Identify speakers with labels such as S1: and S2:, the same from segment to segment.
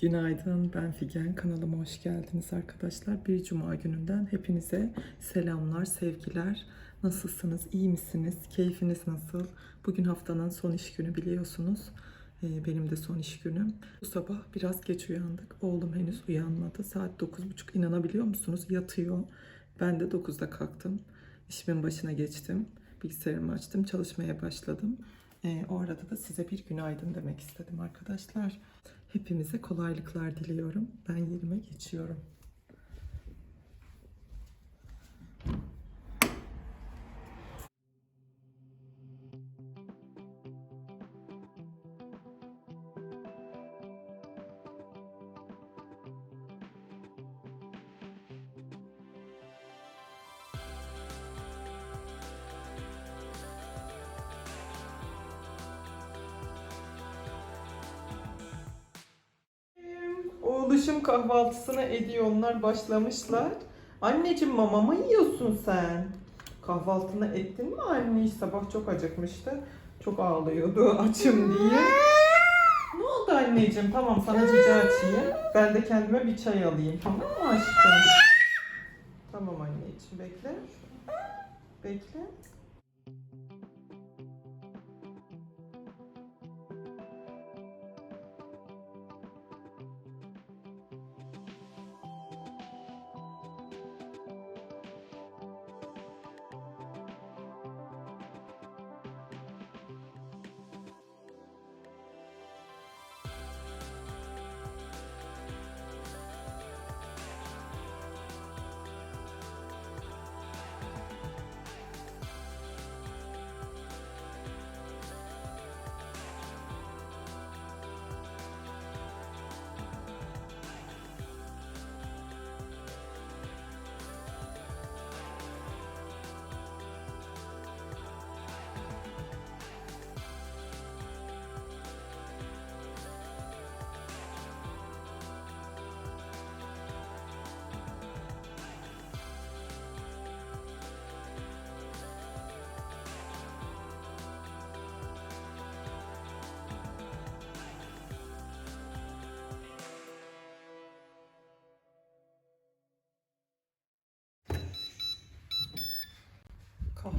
S1: Günaydın, ben Figen. Kanalıma hoş geldiniz arkadaşlar. Bir cuma gününden hepinize selamlar, sevgiler. Nasılsınız, iyi misiniz, keyfiniz nasıl? Bugün haftanın son iş günü biliyorsunuz. Ee, Benim de son iş günüm. Bu sabah biraz geç uyandık. Oğlum henüz uyanmadı. Saat 9.30 inanabiliyor musunuz? Yatıyor. Ben de 9'da kalktım. İşimin başına geçtim. Bilgisayarımı açtım, çalışmaya başladım. Ee, o arada da size bir günaydın demek istedim arkadaşlar. Hepimize kolaylıklar diliyorum. Ben yerime geçiyorum. Oğluşum kahvaltısını ediyor. Onlar başlamışlar. Anneciğim mama mı yiyorsun sen? Kahvaltını ettin mi anne? Sabah çok acıkmıştı. Çok ağlıyordu açım diye. Ne oldu anneciğim? Tamam sana cici açayım. Ben de kendime bir çay alayım. Tamam mı aşkım? Tamam anneciğim bekle. Bekle.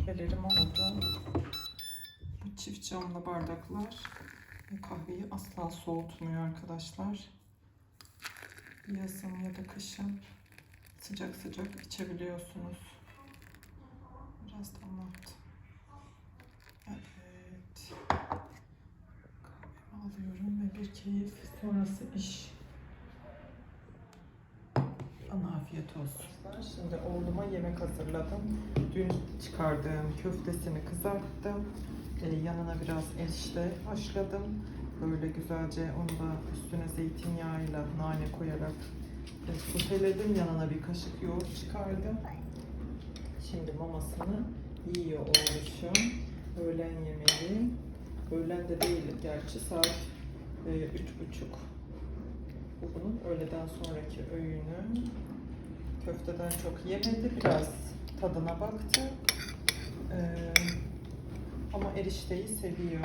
S1: Kahvelerim oldu. Bu çift camlı bardaklar kahveyi asla soğutmuyor arkadaşlar. Yazın ya da kışın sıcak sıcak içebiliyorsunuz. Biraz damlattım. Evet. Kahvemi alıyorum ve bir keyif sonrası iş. Bana afiyet olsun. Şimdi oğluma yemek hazırladım. Dün çıkardığım köftesini kızarttım. Ee, yanına biraz erişte haşladım. Böyle güzelce onu da üstüne zeytinyağıyla nane koyarak e, soteledim. Yanına bir kaşık yoğurt çıkardım. Şimdi mamasını yiyor oğluşum. Öğlen yemeği. Öğlen de değil gerçi saat e, üç buçuk. Bu bunun öğleden sonraki öğünü. Köfteden çok yemedi. Biraz tadına baktı. Ee, ama erişteyi seviyor.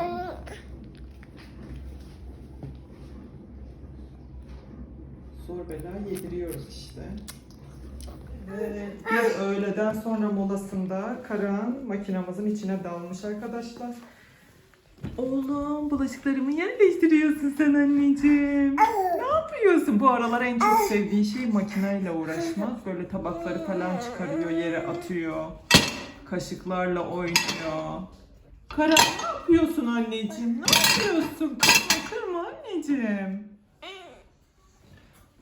S1: Zor bela yediriyoruz işte. Ve bir öğleden sonra molasında Karahan makinamızın içine dalmış arkadaşlar. Oğlum bulaşıklarımı yerleştiriyorsun sen anneciğim. Ne yapıyorsun? Bu aralar en çok sevdiği şey makineyle uğraşmak. Böyle tabakları falan çıkarıyor, yere atıyor. Kaşıklarla oynuyor. Kara ne yapıyorsun anneciğim? Ne yapıyorsun? Kırma kırma anneciğim.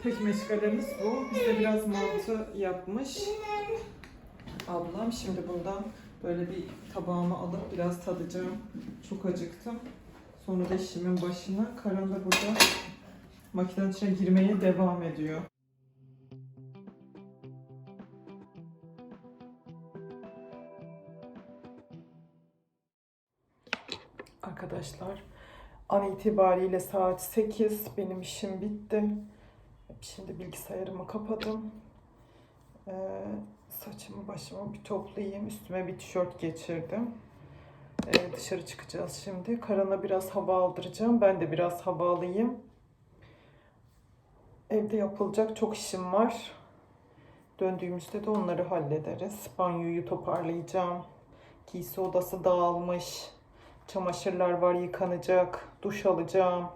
S1: Tek meşgalemiz bu. Bize biraz mantı yapmış. Ablam şimdi bundan böyle bir tabağıma alıp biraz tadacağım. Çok acıktım. Sonra da işimin başına. Karan da burada makinenin içine girmeye devam ediyor. Arkadaşlar an itibariyle saat 8 benim işim bitti. Şimdi bilgisayarımı kapadım. Ee, saçımı başımı bir toplayayım. Üstüme bir tişört geçirdim. Ee, dışarı çıkacağız şimdi. Karan'a biraz hava aldıracağım. Ben de biraz hava alayım. Evde yapılacak çok işim var. Döndüğümüzde de onları hallederiz. Banyoyu toparlayacağım. Giysi odası dağılmış. Çamaşırlar var yıkanacak. Duş alacağım.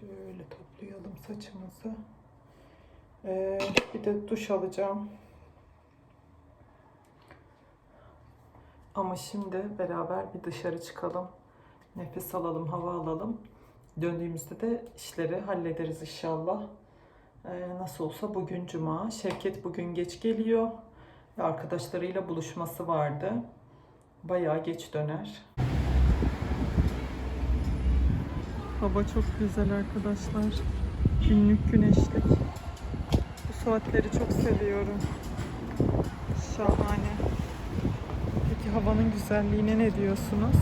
S1: Şöyle toplayalım saçımızı. Ee, bir de duş alacağım. Ama şimdi beraber bir dışarı çıkalım. Nefes alalım, hava alalım. Döndüğümüzde de işleri hallederiz inşallah. Ee, nasıl olsa bugün cuma. Şevket bugün geç geliyor. Arkadaşlarıyla buluşması vardı. Bayağı geç döner. Hava çok güzel arkadaşlar. Günlük güneşlik. Bu saatleri çok seviyorum. Şahane. Peki havanın güzelliğine ne diyorsunuz?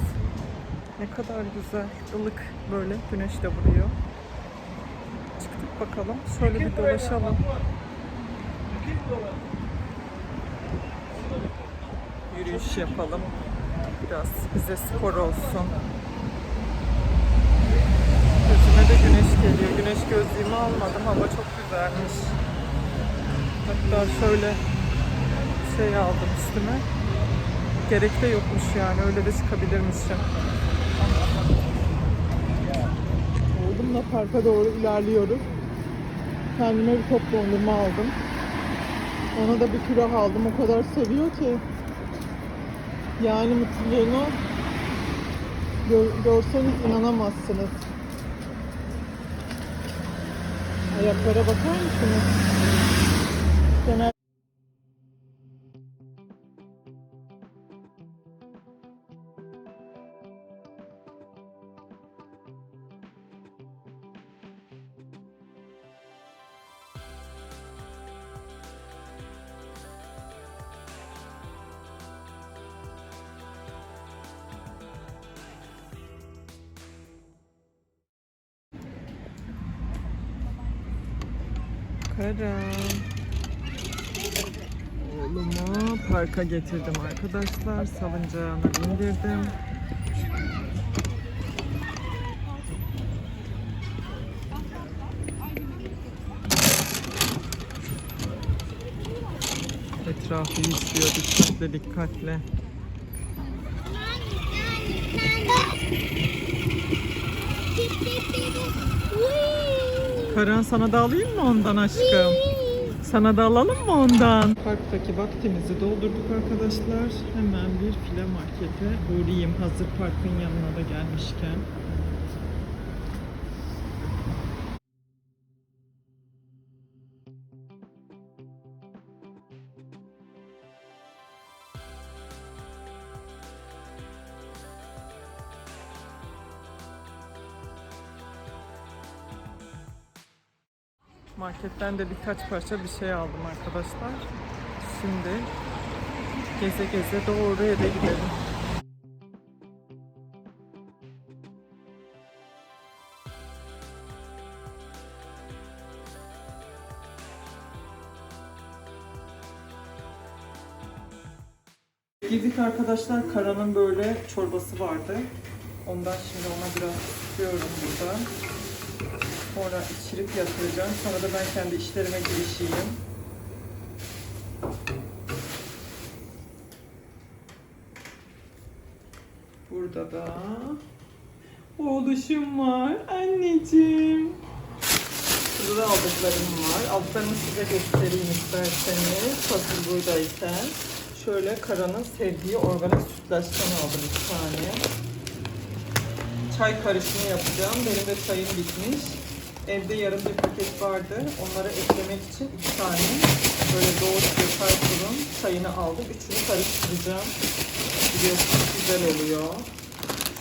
S1: Ne kadar güzel, ılık böyle güneş de vuruyor. Çıktık bakalım. Şöyle bir dolaşalım. Yürüyüş yapalım. Biraz bize spor olsun. Gözüme de güneş geliyor. Güneş gözlüğümü almadım. Hava çok güzelmiş. Hatta şöyle şey aldım üstüme. Gerek de yokmuş yani. Öyle de çıkabilirmişim. Oğlumla parka doğru ilerliyoruz. Kendime bir top dondurma aldım. Ona da bir külah aldım. O kadar seviyor ki. Yani mutluluğunu gör- görseniz inanamazsınız. Ayaklara bakar mısınız? Genel Karan. Oğlumu parka getirdim arkadaşlar. Salıncağına bindirdim. Etrafı izliyor dikkatle dikkatle. Karan sana da alayım mı ondan aşkım? Sana da alalım mı ondan? Parktaki vaktimizi doldurduk arkadaşlar. Hemen bir file markete uğrayayım hazır parkın yanına da gelmişken. Marketten de birkaç parça bir şey aldım arkadaşlar. Şimdi geze geze doğru eve gidelim. Girdik arkadaşlar. Karan'ın böyle çorbası vardı. Ondan şimdi ona biraz sıkıyorum burada. Sonra içirip yatıracağım. Sonra da ben kendi işlerime girişeyim. Burada da oğluşum var. Anneciğim. Burada da aldıklarım var. Aldıklarımı size göstereyim isterseniz. Hazır buradayken. Şöyle Karan'ın sevdiği organik sütlaçtan aldım iki tane. Çay karışımı yapacağım. Benim de çayım bitmiş. Evde yarım bir paket vardı. Onları eklemek için iki tane böyle doğru bir Carrefour'un çayını aldım. Üçünü karıştıracağım. Biliyorsunuz güzel oluyor.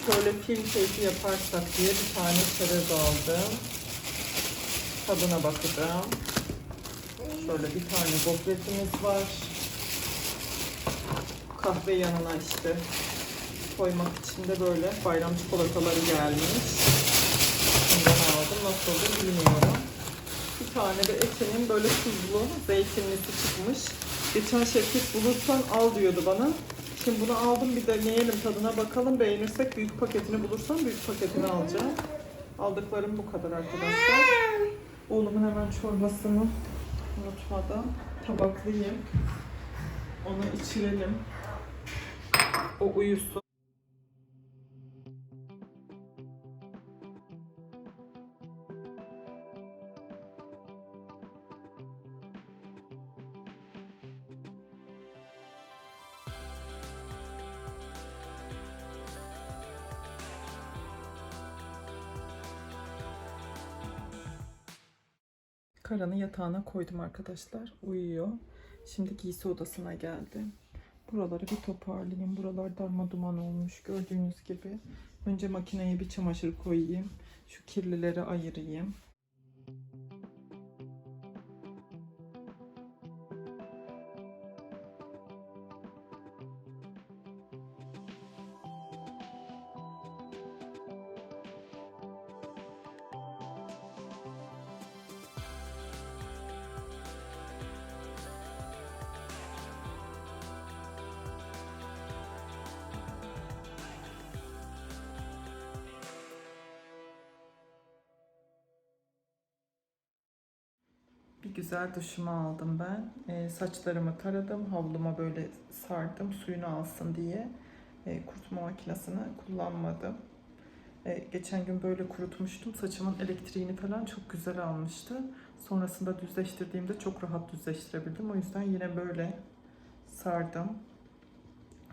S1: Şöyle film keyfi yaparsak diye bir tane çerez aldım. Tadına bakacağım. Şöyle bir tane gofretimiz var. Kahve yanına işte koymak için de böyle bayram çikolataları gelmiş. Bundan aldım. Nasıl olur bilmiyorum. Bir tane de Efe'nin böyle tuzlu zeytinlisi çıkmış. Geçen Şevket bulursan al diyordu bana. Şimdi bunu aldım bir deneyelim tadına bakalım. Beğenirsek büyük paketini bulursam büyük paketini alacağım. Aldıklarım bu kadar arkadaşlar. Oğlumun hemen çorbasını unutmadan tabaklayayım. Onu içirelim. O uyusun. Karan'ı yatağına koydum arkadaşlar. Uyuyor. Şimdi giysi odasına geldim. Buraları bir toparlayayım. Buralar darma duman olmuş gördüğünüz gibi. Önce makineye bir çamaşır koyayım. Şu kirlileri ayırayım. Güzel duşumu aldım ben. Ee, saçlarımı taradım. Havluma böyle sardım suyunu alsın diye. Ee, kurutma makinesini kullanmadım. Ee, geçen gün böyle kurutmuştum. Saçımın elektriğini falan çok güzel almıştı. Sonrasında düzleştirdiğimde çok rahat düzleştirebildim. O yüzden yine böyle sardım.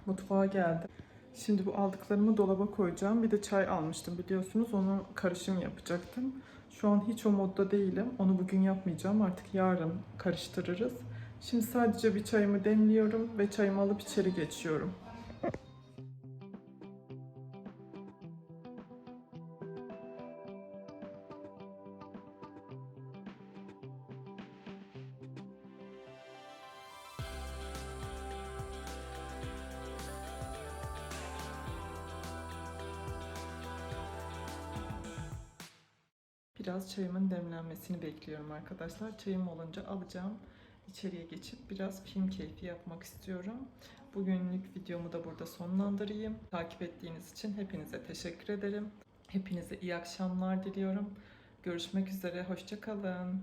S1: Mutfağa geldim. Şimdi bu aldıklarımı dolaba koyacağım. Bir de çay almıştım biliyorsunuz. Onu karışım yapacaktım. Şu an hiç o modda değilim. Onu bugün yapmayacağım. Artık yarın karıştırırız. Şimdi sadece bir çayımı demliyorum ve çayımı alıp içeri geçiyorum. Biraz çayımın demlenmesini bekliyorum arkadaşlar. Çayım olunca alacağım. İçeriye geçip biraz film keyfi yapmak istiyorum. Bugünlük videomu da burada sonlandırayım. Takip ettiğiniz için hepinize teşekkür ederim. Hepinize iyi akşamlar diliyorum. Görüşmek üzere, hoşçakalın.